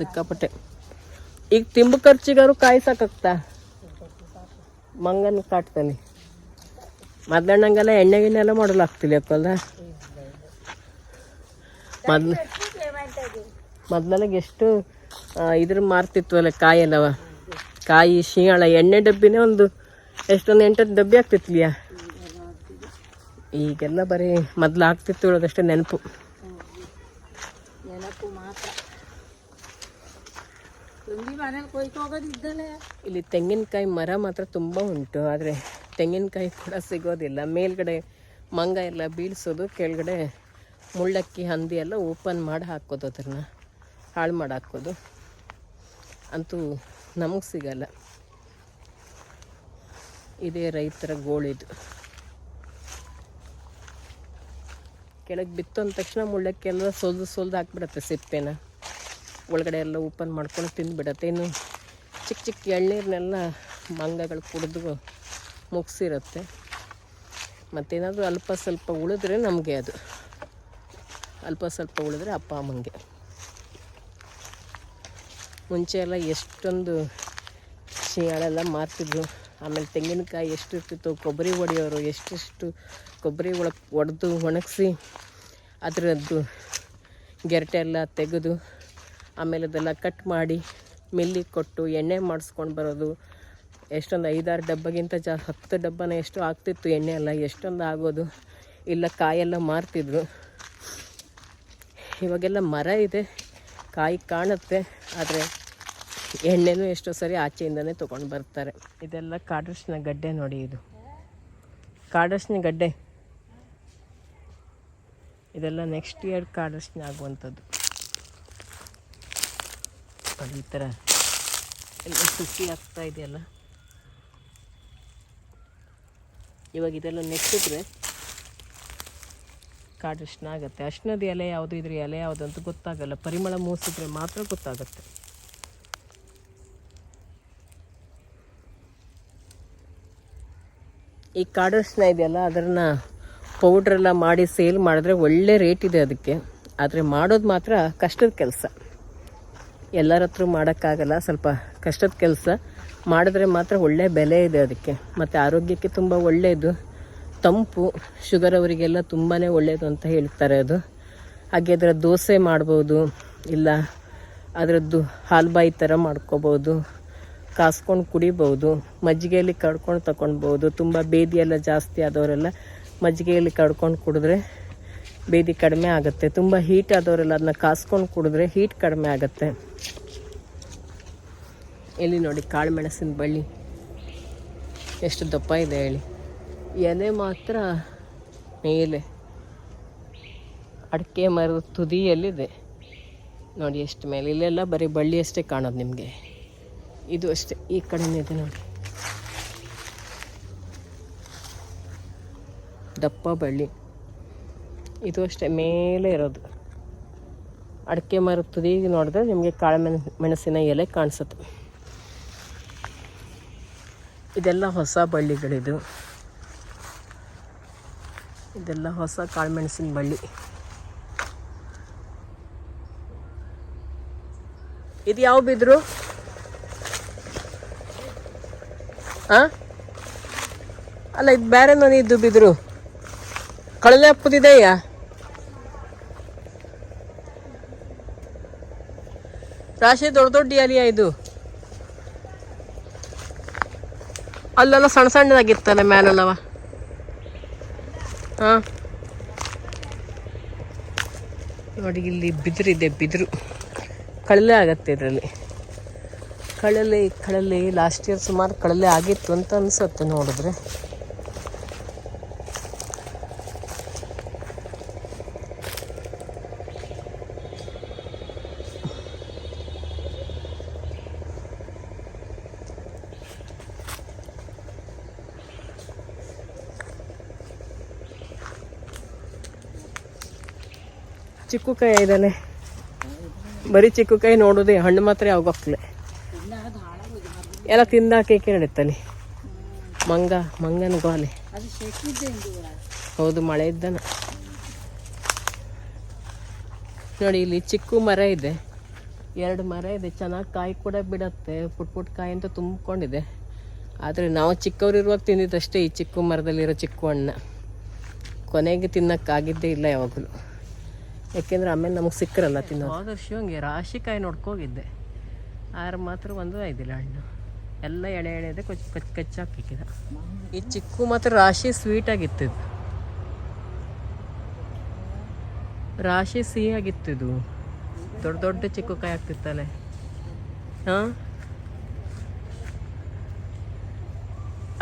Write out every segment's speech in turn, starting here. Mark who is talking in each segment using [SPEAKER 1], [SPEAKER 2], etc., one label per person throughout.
[SPEAKER 1] ಸಿಕ್ಕಾಪಟ್ಟೆ. ಈಗ ತಿಂಬು ಖರ್ಚಿಗಾರು ಕಾಯಿ ಸಾಕಾಗ್ತಾ. ಮಂಗನ ಕಾಟ್ತಾನೆ ಮೊದ್ಲಣ್ಣಂಗೆಲ್ಲ ಎಣ್ಣೆ ಗಿಣ್ಣೆ ಎಲ್ಲ ಮಾಡಲು ಆಗ್ತಿಲ್ಲ ಅಕ್ಕಲ್ದ ಮೊದ್ಲು ಮೊದ್ಲೆಲ್ಲ ಎಷ್ಟು ಇದ್ರ ಕಾಯಿ ಎಲ್ಲವ? ಕಾಯಿ ಶೀಯಾಳ ಎಣ್ಣೆ ಡಬ್ಬಿನೇ ಒಂದು, ಎಷ್ಟೊಂದು ಎಂಟತ್ತು ಡಬ್ಬಿ ಆಗ್ತಿತ್ಲಿಯಾ? ಈಗೆಲ್ಲ ಬರೀ ಮೊದ್ಲು ಆಗ್ತಿತ್ತು ನೆನಪು
[SPEAKER 2] ನೆನಪು ಮಾತ್ರ ತುಂಬಿ ಮನೇಲಿ ಕೊಯ್ಕೋಗೋದಿದ್ದಲೇ
[SPEAKER 1] ಇಲ್ಲಿ ತೆಂಗಿನಕಾಯಿ ಮರ ಮಾತ್ರ ತುಂಬ ಉಂಟು, ಆದರೆ ತೆಂಗಿನಕಾಯಿ ಕೂಡ ಸಿಗೋದಿಲ್ಲ. ಮೇಲ್ಗಡೆ ಮಂಗ ಎಲ್ಲ ಬೀಳಿಸೋದು, ಕೆಳಗಡೆ ಮುಳ್ಳಕ್ಕಿ, ಹಂದಿ ಎಲ್ಲ ಓಪನ್ ಮಾಡಿ ಹಾಕೋದು ಅದನ್ನು ಹಾಳು ಮಾಡಿ ಹಾಕೋದು. ಅಂತೂ ನಮಗೆ ಸಿಗಲ್ಲ. ಇದೇ ರೈತರ ಗೋಳಿದು ಕೆಳಗೆ ಬಿತ್ತು ಅಂದ ತಕ್ಷಣ ಮುಳ್ಳಕ್ಕಿ ಎಲ್ಲ ಸೊಲ್ದು ಸೋಲ್ದು ಹಾಕ್ಬಿಡತ್ತೆ ಸಿಪ್ಪೆನ. ಒಳಗಡೆ ಎಲ್ಲ ಓಪನ್ ಮಾಡ್ಕೊಂಡು ತಿಂದುಬಿಡತ್ತೆ. ಇನ್ನು ಚಿಕ್ಕ ಚಿಕ್ಕ ಎಳ್ನೀರನ್ನೆಲ್ಲ ಮಂಗಗಳು ಕುಡಿದು ಮುಗಿಸಿರುತ್ತೆ. ಮತ್ತೇನಾದರೂ ಅಲ್ಪ ಸ್ವಲ್ಪ ಉಳಿದ್ರೆ ನಮಗೆ ಅದು. ಅಲ್ಪ ಸ್ವಲ್ಪ ಉಳಿದ್ರೆ ಅಪ್ಪ ಅಮ್ಮಂಗೆ. ಮುಂಚೆ ಎಲ್ಲ ಎಷ್ಟೊಂದು ಶಿಯಾಳೆಲ್ಲ ಮಾರ್ತಿದ್ರು. ಆಮೇಲೆ ತೆಂಗಿನಕಾಯಿ ಎಷ್ಟು ಇರ್ತಿತ್ತು ಕೊಬ್ಬರಿ ಹೊಡೆಯೋರು ಎಷ್ಟೆಷ್ಟು ಕೊಬ್ಬರಿ ಒಳಗೆ ಒಡೆದು ಒಣಗಿಸಿ ಅದರದ್ದು ಗೆರಟೆ ಎಲ್ಲ ತೆಗೆದು ಆಮೇಲೆ ಅದೆಲ್ಲ ಕಟ್ ಮಾಡಿ ಮಿಲ್ಲಿಗೆ ಕೊಟ್ಟು ಎಣ್ಣೆ ಮಾಡಿಸ್ಕೊಂಡು ಬರೋದು. ಎಷ್ಟೊಂದು ಐದಾರು ಡಬ್ಬಗಿಂತ ಜಾ, ಹತ್ತು ಡಬ್ಬನ ಎಷ್ಟು ಆಗ್ತಿತ್ತು ಎಣ್ಣೆ ಎಲ್ಲ, ಎಷ್ಟೊಂದು ಆಗೋದು. ಇಲ್ಲ ಕಾಯೆಲ್ಲ ಮಾರ್ತಿದ್ರು. ಇವಾಗೆಲ್ಲ ಮರ ಇದೆ, ಕಾಯಿ ಕಾಣುತ್ತೆ, ಆದರೆ ಎಣ್ಣೆನೂ ಎಷ್ಟೋ ಸರಿ ಆಚೆಯಿಂದನೇ ತೊಗೊಂಡು ಬರ್ತಾರೆ. ಇದೆಲ್ಲ ಕಾಡರ್ಶಿನ ಗಡ್ಡೆ ನೋಡಿ ಇದು. ಕಾಡರ್ಶಿನ ಗಡ್ಡೆ. ಇದೆಲ್ಲ ನೆಕ್ಸ್ಟ್ ಇಯರ್ ಕಾಡರ್ಶಿನ ಆಗುವಂಥದ್ದು. ನೋಡಿ ಈ ಥರ ಎಲ್ಲ ಸುಸಿ ಆಗ್ತಾ ಇದೆಯಲ್ಲ? ಇವಾಗ ಇದೆಲ್ಲ ನೆಟ್ಟಿದ್ರೆ ಕಾಡು ಅರ್ಶಿನ ಆಗುತ್ತೆ. ಅರ್ಶಿನದ ಎಲೆ ಯಾವುದು ಇದ್ರೆ ಎಲೆ ಯಾವುದು ಅಂತ ಗೊತ್ತಾಗಲ್ಲ. ಪರಿಮಳ ಮೂಸಿದ್ರೆ ಮಾತ್ರ ಗೊತ್ತಾಗುತ್ತೆ. ಈ ಕಾಡು ಅರ್ಶಿನ ಇದೆಯಲ್ಲ ಅದನ್ನು ಪೌಡ್ರೆಲ್ಲ ಮಾಡಿ ಸೇಲ್ ಮಾಡಿದ್ರೆ ಒಳ್ಳೆ ರೇಟ್ ಇದೆ ಅದಕ್ಕೆ. ಆದರೆ ಮಾಡೋದು ಮಾತ್ರ ಕಷ್ಟದ ಕೆಲಸ. ಎಲ್ಲರ ಹತ್ರ ಮಾಡೋಕ್ಕಾಗಲ್ಲ, ಸ್ವಲ್ಪ ಕಷ್ಟದ ಕೆಲಸ. ಮಾಡಿದ್ರೆ ಮಾತ್ರ ಒಳ್ಳೆ ಬೆಲೆ ಇದೆ ಅದಕ್ಕೆ. ಮತ್ತು ಆರೋಗ್ಯಕ್ಕೆ ತುಂಬ ಒಳ್ಳೆಯದು. ತಂಪು ಶುಗರ್ ಅವರಿಗೆಲ್ಲ ತುಂಬಾ ಒಳ್ಳೆಯದು ಅಂತ ಹೇಳ್ತಾರೆ ಅದು. ಹಾಗೆ ಅದರ ದೋಸೆ ಮಾಡ್ಬೋದು, ಇಲ್ಲ ಅದರದ್ದು ಹಾಲ್ಬಾಯಿ ಥರ ಮಾಡ್ಕೋಬೋದು, ಕಾಸ್ಕೊಂಡು ಕುಡಿಬೋದು, ಮಜ್ಜಿಗೆಯಲ್ಲಿ ಕಡ್ಕೊಂಡು ತಗೊಳ್ಬೋದು ತುಂಬ ಬೇದಿ ಜಾಸ್ತಿ ಆದವರೆಲ್ಲ ಮಜ್ಜಿಗೆಯಲ್ಲಿ ಕಡ್ಕೊಂಡು ಕುಡಿದ್ರೆ ಬೇದಿ ಕಡಿಮೆ ಆಗುತ್ತೆ. ತುಂಬ ಹೀಟ್ ಆದವರೆಲ್ಲ ಅದನ್ನ ಕಾಸ್ಕೊಂಡು ಕುಡಿದ್ರೆ ಹೀಟ್ ಕಡಿಮೆ ಆಗುತ್ತೆ. ಇಲ್ಲಿ ನೋಡಿ ಕಾಳು ಮೆಣಸಿನ ಬಳ್ಳಿ. ಎಷ್ಟು ದಪ್ಪ ಇದೆ ಹೇಳಿ. ಎಲೆ ಮಾತ್ರ ಮೇಲೆ. ಅಡಿಕೆ ಮರದ ತುದಿಯಲ್ಲಿದೆ. ನೋಡಿ ಎಷ್ಟು ಮೇಲೆ. ಇಲ್ಲೆಲ್ಲ ಬರೀ ಬಳ್ಳಿ ಅಷ್ಟೇ ಕಾಣೋದು ನಿಮಗೆ. ಇದು ಅಷ್ಟೇ. ಈ ಕಡೆನೇ ಇದೆ ನೋಡಿ. ದಪ್ಪ ಬಳ್ಳಿ. ಇದು ಅಷ್ಟೇ, ಮೇಲೆ ಇರೋದು. ಅಡಿಕೆ ಮರದ ತುದಿಗೆ ನೋಡಿದ್ರೆ ನಿಮಗೆ ಕಾಳು ಮೆಣ, ಮೆಣಸಿನ ಎಲೆ ಕಾಣಿಸುತ್ತೆ. ಇದೆಲ್ಲ ಹೊಸ ಬಳ್ಳಿಗಳಿದು. ಇದೆಲ್ಲ ಹೊಸ ಕಾಳುಮೆಣಸಿನ ಬಳ್ಳಿ. ಇದು ಯಾವ ಬಿದ್ರು? ಆ? ಅಲ್ಲ, ಇದು ಬೇರೆ ಇದು ಬಿದ್ರು? ಕಳಲೆ ಹಪ್ಪದಿದೆಯಾ? ರಾಶಿ ದೊಡ್ಡ ದೊಡ್ಡ ಎಲೆಯ ಇದು ಅಲ್ಲೆಲ್ಲ ಸಣ್ಣ ಸಣ್ಣದಾಗಿತ್ತಲ್ಲ ಮ್ಯಾಲೆಲ್ಲವ ಹಾ. ನೋಡಿ ಇಲ್ಲಿ ಬಿದಿರಿದೆ, ಬಿದಿರು. ಕಳಲೆ ಆಗತ್ತೆ ಇದರಲ್ಲಿ. ಕಳಲೆ ಕಳಲೆ ಲಾಸ್ಟ್ ಇಯರ್ ಸುಮಾರು ಕಳಲೆ ಆಗಿತ್ತು ಅಂತ ಅನ್ಸುತ್ತೆ ನೋಡಿದ್ರೆ. ಚಿಕ್ಕು ಕಾಯಿ ಇದ್ದಾನೆ. ಬರೀ ಚಿಕ್ಕು ಕಾಯಿ ನೋಡೋದೇ ಹಣ್ಣು ಮಾತ್ರ ಯಾವಾಗಲೇ ಎಲ್ಲ ತಿಂದಾಕೇಕೆ ನಡೀತಾನೆ ಮಂಗ, ಮಂಗನ ಗೋಲೆ. ಹೌದು, ಮಳೆ ಇದ್ದಾನ. ನೋಡಿ, ಇಲ್ಲಿ ಚಿಕ್ಕು ಮರ ಇದೆ. ಎರಡು ಮರ ಇದೆ. ಚೆನ್ನಾಗಿ ಕಾಯಿ ಕೂಡ ಬಿಡತ್ತೆ. ಪುಟ್ ಪುಟ್ ಕಾಯಿ ಅಂತ ತುಂಬಿಕೊಂಡಿದೆ. ಆದರೆ ನಾವು ಚಿಕ್ಕವರಿರುವಾಗ ತಿಂದಿದ್ದಷ್ಟೇ ಈ ಚಿಕ್ಕು ಮರದಲ್ಲಿರೋ ಚಿಕ್ಕು ಹಣ್ಣು. ಕೊನೆಗೆ ತಿನ್ನೋಕ್ಕಾಗಿದ್ದೇ ಇಲ್ಲ ಯಾವಾಗಲೂ. ಯಾಕೆಂದ್ರೆ ಆಮೇಲೆ ನಮಗೆ ಸಿಕ್ಕರಲ್ಲ ತಿನ್ನೋದು. ಹೋದ ಶಿವಂಗೆ ಹಂಗೆ ರಾಶಿ ಕಾಯಿ ನೋಡ್ಕೋಗಿದ್ದೆ. ಆದ್ರೆ ಮಾತ್ರ ಒಂದು ಆಯ್ದಿಲ್ಲ ಹಣ್ಣು. ಎಲ್ಲ ಎಳೆ ಎಳೆದೆ ಕೊಚ್ಚ ಕಚ್ ಕಚ್ಚಾಕಿಕ್ಕಿದ ಈ ಚಿಕ್ಕು ಮಾತ್ರ ರಾಶಿ ಸ್ವೀಟಾಗಿತ್ತು ಇದು. ರಾಶಿ ಸಿಹಿ ಆಗಿತ್ತು ಇದು. ದೊಡ್ಡ ದೊಡ್ಡ ಚಿಕ್ಕು ಕಾಯಿ ಆಗ್ತಿತ್ತಲೆ ಹಾಂ?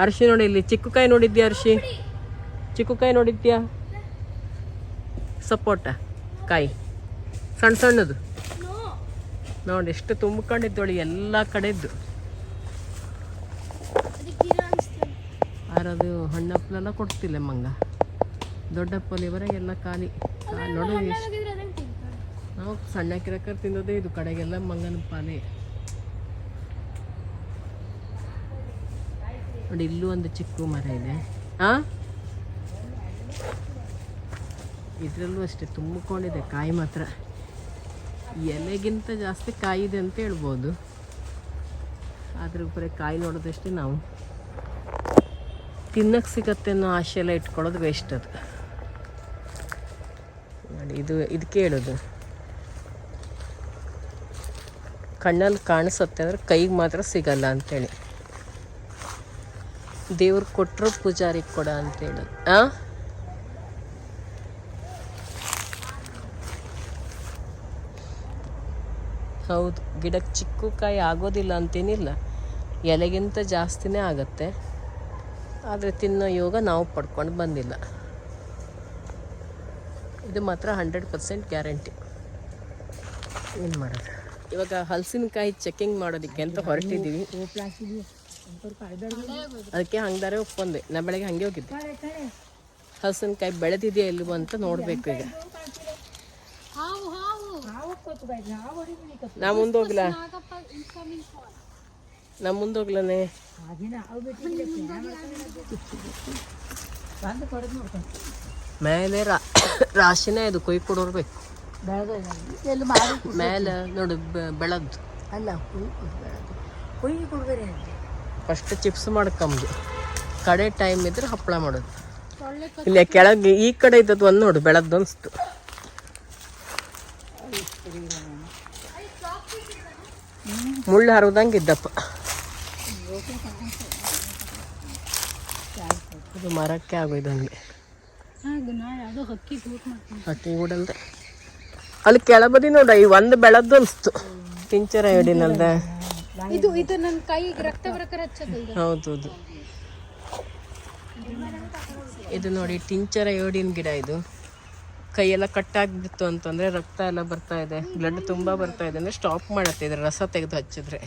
[SPEAKER 1] ಅರ್ಶಿ ನೋಡಿ ಇಲ್ಲಿ ಚಿಕ್ಕು ಕಾಯಿ ನೋಡಿದ್ಯಾ ಅರ್ಶಿ? ಚಿಕ್ಕು ಕಾಯಿ ನೋಡಿದ್ಯಾ? ಸಪೋಟ ಕಾಯಿ. ಸಣ್ಣ ಸಣ್ಣದು. ನೋಡಿ ಎಷ್ಟು ತುಂಬಿಕೊಂಡಿದ್ದೋಳಿ ಎಲ್ಲ ಕಡೆದ್ದು. ಯಾರದು ಹಣ್ಣಪ್ಪಲೆಲ್ಲ ಕೊಡ್ತಿಲ್ಲ ಮಂಗ. ದೊಡ್ಡಪ್ಪಲಿವರೆಗೆಲ್ಲ ಖಾಲಿ. ನೋಡಿ ನಾವು ಸಣ್ಣ ಕಿರಕರ್ ತಿನ್ನೋದೇ ಇದು ಕಡೆಗೆಲ್ಲ ಮಂಗನ ಪಾಲೆ. ನೋಡಿ ಇಲ್ಲೂ ಒಂದು ಚಿಕ್ಕ ಮರ ಇದೆ. ಆ? ಇದರಲ್ಲೂ ಅಷ್ಟೇ ತುಂಬಿಕೊಂಡಿದೆ ಕಾಯಿ ಮಾತ್ರ. ಎಲೆಗಿಂತ ಜಾಸ್ತಿ ಕಾಯಿ ಇದೆ ಅಂತ ಹೇಳ್ಬೋದು. ಆದ್ರೆ ಬರೀ ಕಾಯಿ ನೋಡೋದಷ್ಟೇ ನಾವು. ತಿನ್ನಕ್ಕೆ ಸಿಗತ್ತೆ ಅನ್ನೋ ಆಸೆ ಎಲ್ಲ ಇಟ್ಕೊಳ್ಳೋದು ವೇಸ್ಟ್ ಅದು. ನೋಡಿ, ಇದು ಇದಕ್ಕೆ ಹೇಳೋದು ಕಣ್ಣಲ್ಲಿ ಕಾಣಿಸುತ್ತೆ ಅಂದ್ರೆ ಕೈಗೆ ಮಾತ್ರ ಸಿಗಲ್ಲ ಅಂತೇಳಿ. ದೇವ್ರಿಗೆ ಕೊಟ್ಟರು ಪೂಜಾರಿಗೆ ಕೊಡ ಅಂತೇಳಿ. ಹೇಳೋದು ಹೌದು ಗಿಡಕ್ಕೆ ಚಿಕ್ಕ ಕಾಯಿ ಆಗೋದಿಲ್ಲ ಅಂತೇನಿಲ್ಲ. ಎಲೆಗಿಂತ ಜಾಸ್ತಿನೇ ಆಗತ್ತೆ. ಆದರೆ ತಿನ್ನೋ ಯೋಗ ನಾವು ಪಡ್ಕೊಂಡು ಬಂದಿಲ್ಲ. ಇದು ಮಾತ್ರ ಹಂಡ್ರೆಡ್ ಪರ್ಸೆಂಟ್ ಗ್ಯಾರಂಟಿ. ಏನು ಮಾಡೋದು? ಇವಾಗ ಹಲಸಿನಕಾಯಿ ಚೆಕಿಂಗ್ ಮಾಡೋದಕ್ಕೆ ಅಂತ ಹೊರಟಿದ್ದೀವಿ. ಅದಕ್ಕೆ ಹಂಗಾರೆ ಒಪ್ಪಂದೆ ನಾ ಬೆಳಗ್ಗೆ ಹಂಗೆ ಹೋಗಿದ್ದೆ. ಹಲಸಿನಕಾಯಿ ಬೆಳೆದಿದೆಯಾ ಇಲ್ವೋ ಅಂತ ನೋಡಬೇಕು ಈಗ. ನಾ ಮುಂದೆ ಹೋಗ್ಲಾ ನಾ ಮುಂದೆ ಹೋಗ್ಲನೇ ಮೇಲೆ ರಾ ರಾಶಿನೇ ಇದು ಕೊಯ್ ಕೊಡೋರ್ಬೇಕು
[SPEAKER 2] ಎಲ್ಲಿ ಮಾಡಿ
[SPEAKER 1] ಮೇಲೆ ನೋಡು ಬೆಳದ್ದು
[SPEAKER 2] ಅಲ್ಲ ಕೊಡ್ಬೇರೆ
[SPEAKER 1] ಫಸ್ಟ್ ಚಿಪ್ಸ್ ಮಾಡ್ಕೊಂಬುದು ಕಡೆ ಟೈಮ್ ಇದ್ರೆ ಹಪ್ಪಳ ಮಾಡೋದು. ಇಲ್ಲ ಕೆಳಗೆ ಈ ಕಡೆ ಇದ್ದದ್ದು ಒಂದು ನೋಡು ಬೆಳದ್ದು ಅನಿಸ್ತು. ಮುಳ್ಳು ಹರಿದಂಗೆ ಇದ್ದಪ್ಪ. ಅದು ಮರಕ್ಕೆ ಆಗೋಯ್ತು ಹಂಗೆ ಹಟ್ಟಿ ಗೂಡಲ್ದೆ ಅಲ್ಲಿ ಕೆಳಬದಿ ನೋಡ ಈ ಒಂದು ಬೆಳದ್ದು ಅನಿಸ್ತು. ಪಿಂಚರ ಹಿಡಿನಲ್ದ
[SPEAKER 2] ಇದು ಇದು ನನ್ನ ಕೈಗೆ ರಕ್ತ ಬರಕರ
[SPEAKER 1] ಹೌದೌದು. ಇದು ನೋಡಿ ಟಿಂಚರ ಯೋಡಿನ ಗಿಡ ಇದು. ಕೈಯೆಲ್ಲ ಕಟ್ಟಾಗಿಬಿಡ್ತು ಅಂತಂದ್ರೆ ರಕ್ತ ಎಲ್ಲ ಬರ್ತಾ ಇದೆ. ಬ್ಲಡ್ ತುಂಬಾ ಬರ್ತಾ ಇದೆ. ಅಂದರೆ ಸ್ಟಾಪ್ ಮಾಡತ್ತೆ ಇದ್ರ ರಸ ತೆಗೆದು ಹಚ್ಚಿದ್ರೆ.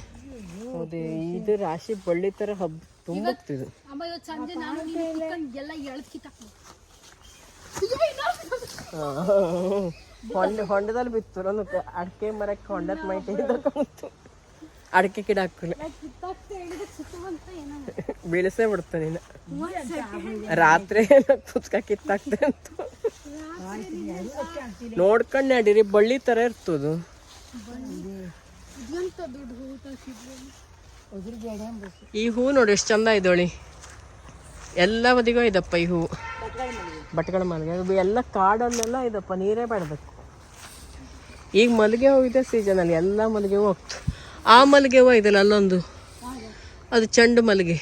[SPEAKER 1] ಹೌದು ಇದು ರಾಶಿ ಬಳ್ಳಿ ತರ ಹಬ್ಬ ತುಂಬಕ್ತಿದು
[SPEAKER 2] ಎಲ್ಲ
[SPEAKER 1] ಹೊಂಡ ಹೊಂಡದಲ್ಲಿ ಬಿತ್ತು. ನಾನು ಅಡಿಕೆ ಮರಕ್ಕೆ ಹೊಂಡದ ಮೈಟಿ ಕಾಣ್ತು ಅಡಿಕೆ ಗಿಡ ಹಾಕಲಿ ಬೆಳೆಸೇ ಬಿಡ್ತಾನೆ ರಾತ್ರಿ ಕುತ್ಕ ಕಿತ್ತಾಕ್ತೆ ಅಂತ. ನೋಡ್ಕೊಂಡು ನಡೀರಿ, ಬಳ್ಳಿ ತರ ಇರ್ತದ. ಈ ಹೂ ನೋಡಿ ಎಷ್ಟು ಚಂದ ಇದೋಳಿ ಎಲ್ಲ ಬದಿಗೂ ಇದಪ್ಪ ಈ ಹೂ. ಬಟ್ಗಳ ಮಲ್ಲಿಗೆ. ಎಲ್ಲ ಕಾಡಲ್ಲೆಲ್ಲ ಇದಪ್ಪ, ನೀರೇ ಬೆಳೆದಕ್ಕೆ ಈಗ ಮಲ್ಲಿಗೆ ಹೋಗಿದೆ ಸೀಸನ್ ಸೀಸನಲ್ಲಿ ಎಲ್ಲ ಮಲ್ಲಿಗೆ ಹೋಗ್ತು. ಆ ಮಲ್ಲಿಗೆ ಹೂ ಇದಲ್ಲ ಅಲ್ಲೊಂದು? ಅದು ಚೆಂಡು ಮಲ್ಲಿಗೆ.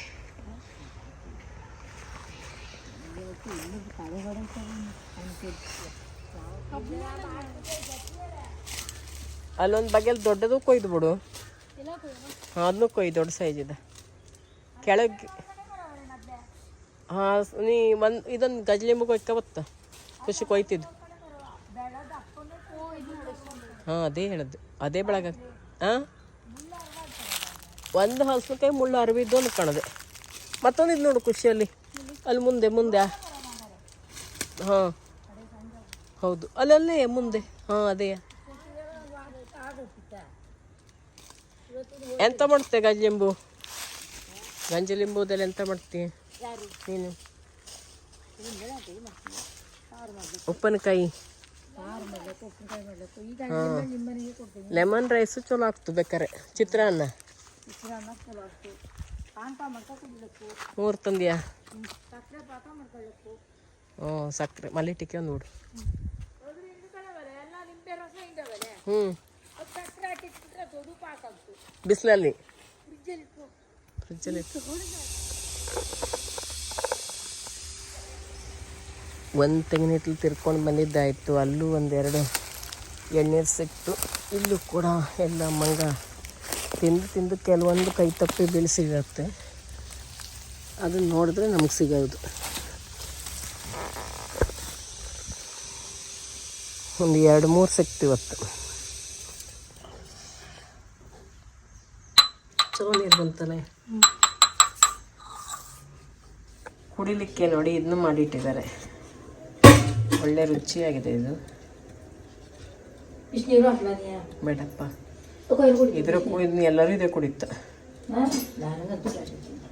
[SPEAKER 1] ಅಲ್ಲೊಂದು ಬಗೆಲ್ ದೊಡ್ಡದು ಕೊಯ್ದು ಬಿಡು. ಅದನ್ನು ಕೊಯ್, ದೊಡ್ಡ ಸೈಜ್ ಇದೆ. ಕೆಳಗೆ ಹಾಂ ನೀ ಒಂದು, ಇದೊಂದು ಗಜ್ಲಿಂಬು ಕೊಯ್ಕ ಬತ್ತ. ಖುಷಿ ಕೊಯ್ತಿದ್ದು ಹಾಂ, ಅದೇ ಹೇಳದ್ದು ಅದೇ ಬೆಳಗ ಹಾಂ ಒಂದು ಹಸುಕಾಯಿ ಮುಳ್ಳು ಅರವಿದ್ದು ಅಂತ ಕಾಣದೆ. ಮತ್ತೊಂದು ಇದು ನೋಡು ಖುಷಿಯಲ್ಲಿ. ಅಲ್ಲಿ ಮುಂದೆ ಮುಂದೆ ಹಾಂ. ಹೌದು, ಅಲ್ಲಲ್ಲೇ ಮುಂದೆ. ಹಾಂ, ಅದೇ. ಎಂತ ಮಾಡ್ತೆ ಗಂಜಲಿಂಬು ಲಿಂಬುದಲ್ಲಿ ಎಂತ ಮಾಡ್ತಿ? ನೀನು? ಉಪ್ಪಿನಕಾಯಿ. ಲೆಮನ್ ರೈಸ್ ಚಲೋ ಆಗ್ತು ಬೇಕಾರೆ. ಚಿತ್ರಾನ್ನ. ಮೂರು ತಂದಿಯಾ? ಹ್ಞೂ ಸಕ್ಕರೆ. ಬಿಸಿಲಲ್ಲಿ? ಫ್ರಿಜ್ಜಲ್ಲಿ ಒಂದು ತೆಂಗಿನ ತಿರ್ಕೊಂಡು ಬಂದಿದ್ದಾಯಿತು. ಅಲ್ಲೂ ಒಂದೆರಡು ಎಣ್ಣೀರು ಸಿಕ್ತು. ಇಲ್ಲೂ ಕೂಡ ಎಲ್ಲ ಮಂಗ ತಿಂದು ತಿಂದು ಕೆಲವೊಂದು ಕೈ ತಪ್ಪಿ ಬೀಳಿಸಿರುತ್ತೆ ಅದನ್ನ ನೋಡಿದ್ರೆ ನಮಗೆ ಸಿಗೋದು. ಒಂದು ಎರಡು ಮೂರು ಸಿಕ್ತು ಬಂತಲ್ಲ ಕುಡಿಲಿಕ್ಕೆ ನೋಡಿ ಇದನ್ನು ಮಾಡಿಟ್ಟಿದ್ದಾರೆ. ಒಳ್ಳೆ ರುಚಿಯಾಗಿದೆ ಇದು. ಬೇಡಪ್ಪ. ಇದರ ಎಲ್ಲರೂ ಇದೇ ಕುಡಿತ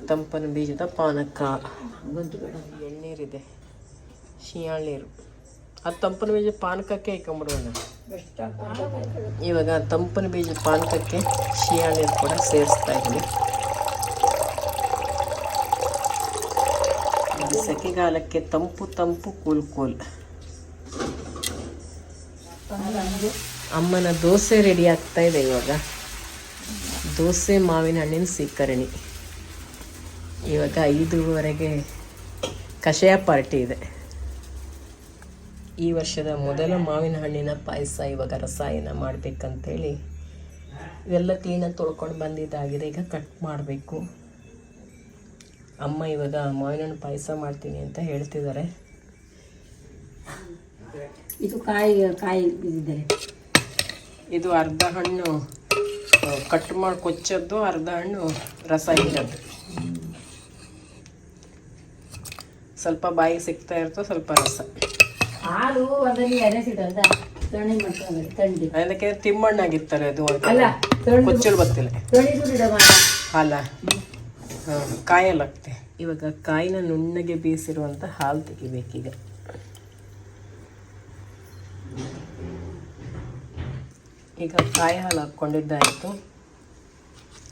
[SPEAKER 1] ತಂಪನ ಬೀಜದ ಪಾನಕ. ಎಳ್ನೀರಿದೆ ಶಿಯಾಳ್ ನೀರು. ಅದು ತಂಪನ ಬೀಜ ಪಾನಕಕ್ಕೆ ಇಕ್ಕೊಂಬಿಡೋಣ ಇವಾಗ ತಂಪನ ಬೀಜ ಪಾನಕಕ್ಕೆ ಶಿಯಾ ನೀರು ಕೂಡ ಸೇರಿಸ್ತಾ ಇದ್ದೀನಿ. ಇದು ಸೆಕೆಗಾಲಕ್ಕೆ ತಂಪು ತಂಪು ಕೂಲ್ ಕೂಲ್. ಅಮ್ಮನ ದೋಸೆ ರೆಡಿ ಆಗ್ತಾ ಇದೆ ಇವಾಗ. ದೋಸೆ ಮಾವಿನ ಹಣ್ಣಿನ ಸೀಕರಣಿ ಇವಾಗ ಐದುವರೆಗೆ ಕಷಾಯ ಪಾರ್ಟಿ ಇದೆ. ಈ ವರ್ಷದ ಮೊದಲ ಮಾವಿನ ಹಣ್ಣಿನ ಪಾಯಸ ಇವಾಗ ರಸಾಯನ ಮಾಡಬೇಕಂತೇಳಿ ಇವೆಲ್ಲ ಕ್ಲೀನಾಗಿ ತೊಳ್ಕೊಂಡು ಬಂದಿದ್ದಾಗಿದೆ. ಈಗ ಕಟ್ ಮಾಡಬೇಕು. ಅಮ್ಮ ಇವಾಗ ಮಾವಿನ ಹಣ್ಣು ಪಾಯಸ ಮಾಡ್ತೀನಿ ಅಂತ ಹೇಳ್ತಿದ್ದಾರೆ.
[SPEAKER 3] ಇದು ಕಾಯಿ ಕಾಯಿ ಇದೆ
[SPEAKER 1] ಇದು ಅರ್ಧ ಹಣ್ಣು ಕಟ್ ಮಾಡಿ ಕೊಚ್ಚದ್ದು ಅರ್ಧ ಹಣ್ಣು ರಸ ಇರೋದು ಸ್ವಲ್ಪ ಬಾಯಿಗೆ ಸಿಗ್ತಾ ಇರ್ತೋ ಸ್ವಲ್ಪ ರಸ.
[SPEAKER 3] ಹಾಲು ಎನೆಸಿಡಂತ ತಣ್ಣಿ ತಂಡಿ
[SPEAKER 1] ಅದಕ್ಕೆ ತಿಮ್ಮಣ್ಣಾಗಿರ್ತಾರೆ ಅದು
[SPEAKER 3] ಅಲ್ಲ ತಣ್ಣಿ
[SPEAKER 1] ಕೊಚ್ಚಲು ಹಾಲ ಹಾಂ ಕಾಯಲಾಗ್ತೆ ಇವಾಗ ಕಾಯಿನ ನುಣ್ಣಗೆ ಬೇಯಿಸಿರುವಂಥ ಹಾಲು ತೆಗಿಬೇಕೀಗ. ಈಗ ಕಾಯಿ ಹಾಲು ಹಾಕ್ಕೊಂಡಿದ್ದಾಯಿತು.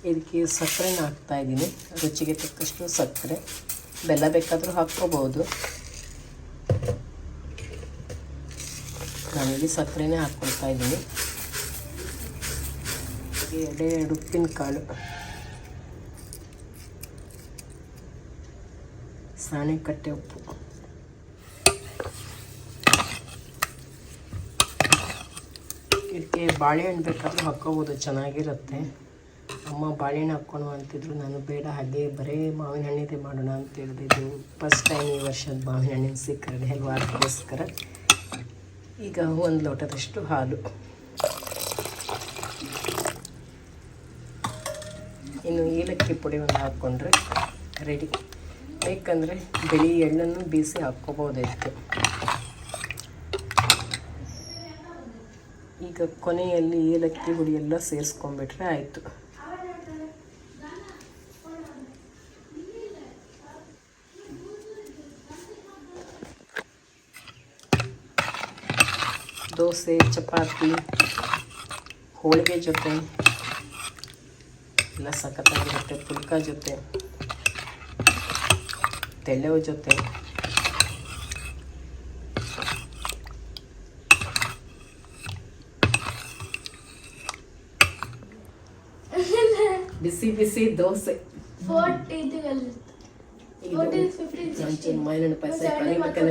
[SPEAKER 1] ಇದಕ್ಕೆ ಸಕ್ಕರೆನ ಹಾಕ್ತಾ ಇದ್ದೀನಿ. ರುಚಿಗೆ ತಕ್ಕಷ್ಟು ಸಕ್ಕರೆ. ಬೆಲ್ಲ ಬೇಕಾದರೂ ಹಾಕ್ಕೋಬೋದು. ನಾನಿಲ್ಲಿ ಸಕ್ಕರೆನೇ ಹಾಕ್ಕೊಳ್ತಾ ಇದ್ದೀನಿ. ಎಡೆ ಎರಡು ಉಪ್ಪಿನ ಕಾಳು. ಸಾಣೆ ಕಟ್ಟೆ ಉಪ್ಪು. ಇದಕ್ಕೆ ಬಾಳೆಹಣ್ಣು ಬೇಕಾದರೂ ಹಾಕ್ಕೋಬೋದು, ಚೆನ್ನಾಗಿರುತ್ತೆ. ಅಮ್ಮ ಬಾಳೆಹಣ್ಣು ಹಾಕ್ಕೊಂಡು ಅಂತಿದ್ರು, ನಾನು ಬೇಡ, ಹಾಗೆ ಬರೀ ಮಾವಿನ ಹಣ್ಣಿದೆ ಮಾಡೋಣ ಅಂತ ಹೇಳಿದೆ ಇದು ಫಸ್ಟ್ ಟೈಮ್ ಈ ವರ್ಷದ ಮಾವಿನ ಹಣ್ಣಿನ ಸಿಕ್ಕರೆ ಹೆಲ್ವಾರ್ಗೋಸ್ಕರ ಈಗ ಒಂದು ಲೋಟದಷ್ಟು ಹಾಲು. ಇನ್ನು ಏಲಕ್ಕಿ ಪುಡಿ ಒಂದು ಹಾಕ್ಕೊಂಡ್ರೆ ರೆಡಿ ಬೇಕಂದರೆ ಬಿಳಿ ಎಳ್ಳನ್ನು ಬೀಸಿ ಹಾಕ್ಕೋಬೋದಿತ್ತು. ಈಗ ಕೊನೆಯಲ್ಲಿ ಏಲಕ್ಕಿ ಹುಡಿ ಎಲ್ಲ ಸೇರಿಸ್ಕೊಂಡ್ಬಿಟ್ರೆ ಆಯಿತು. ದೋಸೆ ಚಪಾತಿ ಹೋಳಿಗೆ ಜೊತೆ ಎಲ್ಲ ಸಖತ್ತಾಗಿರುತ್ತೆ ಪುಲ್ಕ ಜೊತೆ ತೆಳ್ಳೆವ ಜೊತೆ ಬಿಸಿ ಬಿಸಿ ದೋಸೆ ಒಂಚೂರು ಮಾವಿನಹಣ್ಣು ಪಾಯಸ ಕಲಿಬೇಕಲ್ಲ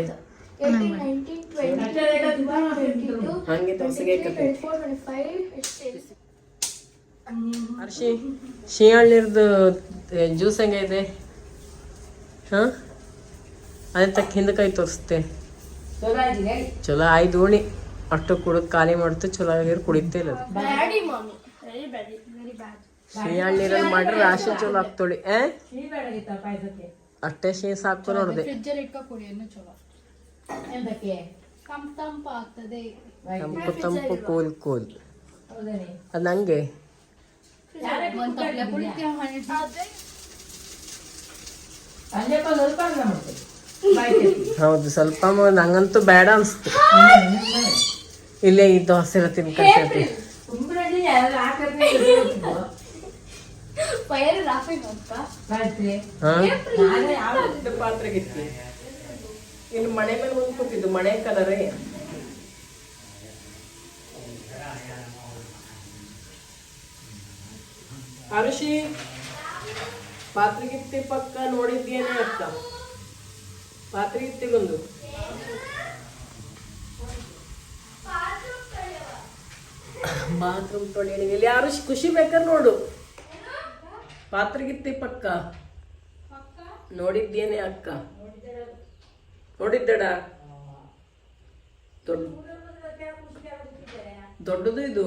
[SPEAKER 1] ಹಂಗೆ ದೋಸೆಗೆ ಹರ್ಷಿ ಶಿಯಾಳ್ನಿರ್ದು ಜ್ಯೂಸ್ ಹೆಂಗೈತೆ ಹಾಂ? ಅದೇ ತಕ್ಕ ಹಿಂದಕೈ ತೋರಿಸ್ತೆ
[SPEAKER 3] ಚಲೋ
[SPEAKER 1] ಆಯ್ತು ಓಣಿ ಅಷ್ಟು ಕುಡಿದು ಖಾಲಿ ಮಾಡ್ತು ಚಲೋ ಆಗಿರೋ ಕುಡಿತೇ ಇಲ್ಲ ಅದು. ಶಿಯಾಳ್ ನೀರಲ್ಲಿ ಮಾಡ್ರೆ ರಾಶಿ ಚಲೋ ಆಗ್ತೋಳಿ ಅಷ್ಟೇ ಶೀ ಸಾಕು ನೋಡಿದೆ.
[SPEAKER 3] ಎಂತಕ್ಕೆ
[SPEAKER 2] ತಂಪ್ ತಂಪ ಆಗ್ತದೆ.
[SPEAKER 1] ತಂಪು ತಂಪು ಕೂಲ್ ಕೂಲ್. ಅದು ನಂಗೆ? ಹೌದು ಸ್ವಲ್ಪ ನಂಗಂತೂ ಬೇಡ ಅನ್ಸ್ತು. ಇಲ್ಲೇ ಈ ದೋಸೆ ಎಲ್ಲ ಹಾ? ಇನ್ನು ಮನೆ ಮೇಲೆ ಒಂದು ಕೂತಿದ್ದು ಮನೆ ಕಲರೇ. ಅರುಷಿ ಪಾತ್ರಿಗಿತ್ತಿ ಪಕ್ಕ ನೋಡಿದ್ದೇನೆ ಅಕ್ಕ ಪಾತ್ರೆಗಿತ್ತಿಗೊಂದು ಬಾತ್ರೂಮ್ ತೊಳೆಯಣಿ ಇಲ್ಲಿ ಯಾರು ಖುಷಿ ಬೇಕಾದ್ರೆ ನೋಡು. ಪಾತ್ರಿಗಿತ್ತಿ ಪಕ್ಕ. ನೋಡಿದ್ದೇನೆ ಅಕ್ಕ? ನೋಡಿದ್ದಡ? ದೊಡ್ಡ ದೊಡ್ಡದು ಇದು.